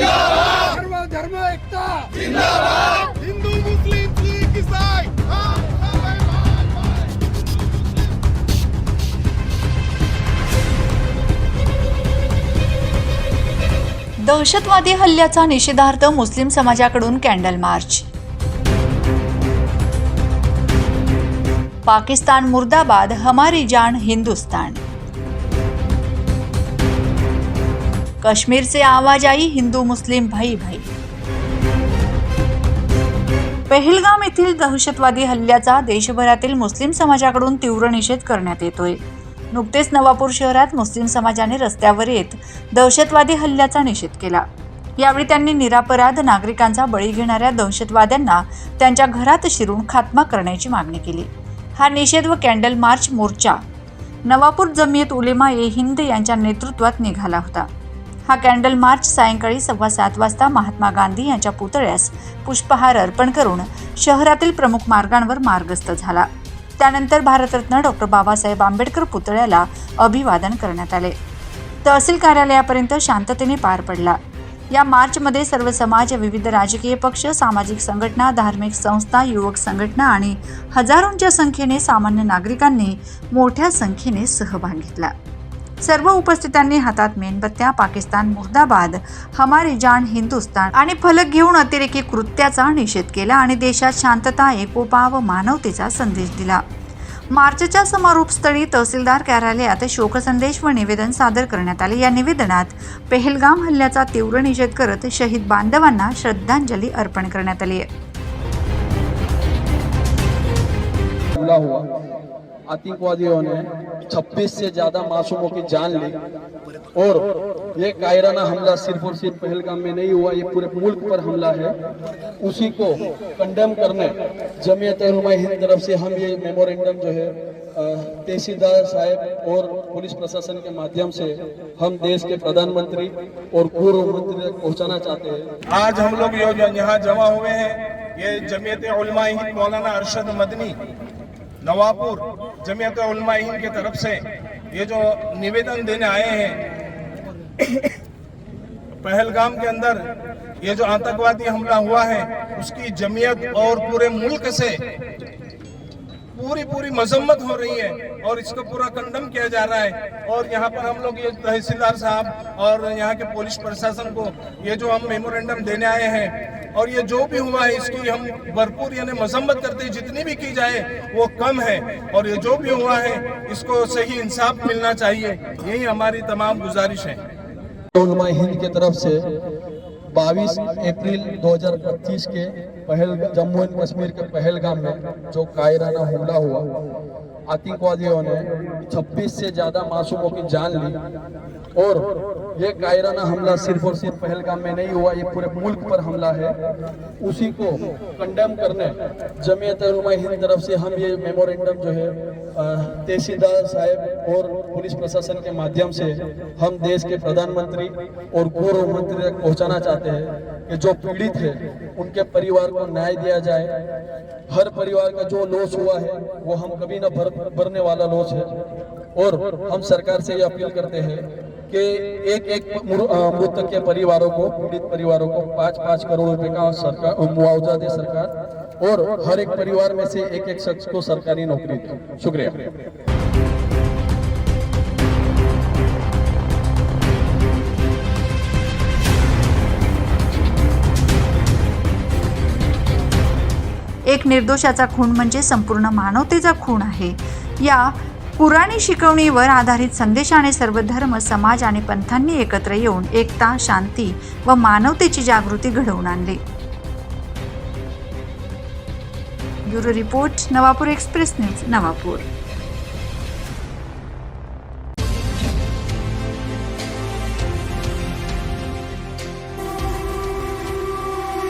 सर्व धर्म एकता! हिंदू मुस्लिम सिख दहशतवादी हल्ल्याचा निषेधार्थ मुस्लिम समाजाकडून कॅन्डल मार्च. पाकिस्तान मुर्दाबाद हमारी जान हिंदुस्तान. कश्मीर से आवाज आई हिंदू मुस्लिम भाई भाई. पहलगाम येथील दहशतवादी हल्ल्याचा देशभरातील मुस्लिम समाजाकडून तीव्र निषेध करण्यात येतोय. नुकतेच नवापूर शहरात मुस्लिम समाजाने रस्त्यावर येत दहशतवादी हल्ल्याचा निषेध केला. यावेळी त्यांनी निरापराध नागरिकांचा बळी घेणाऱ्या दहशतवाद्यांना त्यांच्या घरात शिरून खात्मा करण्याची मागणी केली. हा निषेध व कॅन्डल मार्च मोर्चा नवापूर जमियत उलेमा ए हिंद यांच्या नेतृत्वात निघाला होता. हा कॅन्डल मार्च सायंकाळी सव्वा सात वाजता महात्मा गांधी यांच्या पुतळ्यास पुष्पहार अर्पण करून शहरातील प्रमुख मार्गांवर मार्गस्थ झाला. त्यानंतर भारतरत्न डॉक्टर बाबासाहेब आंबेडकर पुतळ्याला अभिवादन करण्यात आले. तहसील कार्यालयापर्यंत शांततेने पार पडला. या मार्चमध्ये सर्व समाज विविध राजकीय पक्ष सामाजिक संघटना धार्मिक संस्था युवक संघटना आणि हजारोंच्या संख्येने सामान्य नागरिकांनी मोठ्या संख्येने सहभाग घेतला. सर्व उपस्थितांनी हातात मेणबत्त्या पाकिस्तान मुर्दाबाद हमारी जान हिंदुस्तान आणि फलक घेऊन अतिरेकी कृत्याचा निषेध केला आणि देशात शांतता एकोपा व मानवतेचा संदेश दिला. मार्चच्या समारोपस्थळी तहसीलदार कार्यालयात शोकसंदेश व निवेदन सादर करण्यात आले. या निवेदनात पेहलगाम हल्ल्याचा तीव्र निषेध करत शहीद बांधवांना श्रद्धांजली अर्पण करण्यात आली. आहे आतंकवादियों ने 26 से ज़्यादा मासूमों की जान ली। और ये कायराना हमला सिर्फ़ और सिर्फ़ पहलगाम में नहीं हुआ, ये पूरे मुल्क पर हमला है। उसी को कंडेम करने जमीयत हिंद तरफ़ से हम ये मेमोरेंडम जो है तहसीलदार साहब और पुलिस प्रशासन के माध्यम से हम देश के प्रधानमंत्री और पूर्व मंत्री तक पहुंचाना चाहते हैं। आज हम लोग यहाँ जमा हुए हैं। ये जमीयत मौलाना अरशद मदनी नवापुर जमीयत हिंद की तरफ़ से ये जो निवेदन देने आए हैं, पहलगाम के अंदर ये जो आतंकवादी हमला हुआ है, उसकी जमीयत और पूरे मुल्क से पूरी पूरी मजम्मत हो रही है और इसको पूरा कंडम किया जा रहा है। और यहाँ पर हम लोग ये तहसीलदार साहब और यहाँ के पुलिस प्रशासन को ये जो हम मेमोरेंडम देने आए हैं और ये जो भी हुआ है, इसकी हम भरपूर यानी मजम्मत करते जितनी भी की जाए, वो कम है। और ये जो भी हुआ है, इसको सही इंसाफ मिलना चाहिए। यही हमारी तमाम गुजारिश है। हिंद की तरफ़ से 22 अप्रैल 2025 के पहल जम्मू एंड कश्मीर के पहलगाम में जो कायराना हमला हुआ, आतंकवादियों ने 26 से ज़्यादा मासूमों की जान ली। और ये कायराना हमला सिर्फ़ और सिर्फ़ पहलगाम में नहीं हुआ, ये पूरे मुल्क पर हमला है। उसी को कंडेम करने, जमीयत हिंद तरफ़ से हम ये मेमोरेंडम जो है तहसीलदार साहब और पुलिस प्रशासन के माध्यम से हम देश के प्रधानमंत्री और पूर्व मंत्री तक पहुंचाना चाहते हैं कि जो पीड़ित है, उनके परिवार को न्याय दिया जाए। हर परिवार का जो लॉस हुआ है, वो हम कभी ना भर, भरने वाला लॉस है। और हम सरकार से ये अपील करते हैं कि एक एक मुर- मृतक के परिवारों को पीड़ित परिवारों को पाँच पाँच करोड़ रुपए का सरकार मुआवजा दे सरकार और हर एक परिवार में से एक एक शख्स को सरकारी नौकरी दे। शुक्रिया। एक निर्दोषाचा खून म्हणजे संपूर्ण मानवतेचा खून आहे. या पुराणी शिकवणीवर आधारित संदेशाने सर्व धर्म समाज आणि पंथांनी एकत्र येऊन एकता शांती व मानवतेची जागृती घडवून आणली. Bureau report Navapur express news Navapur.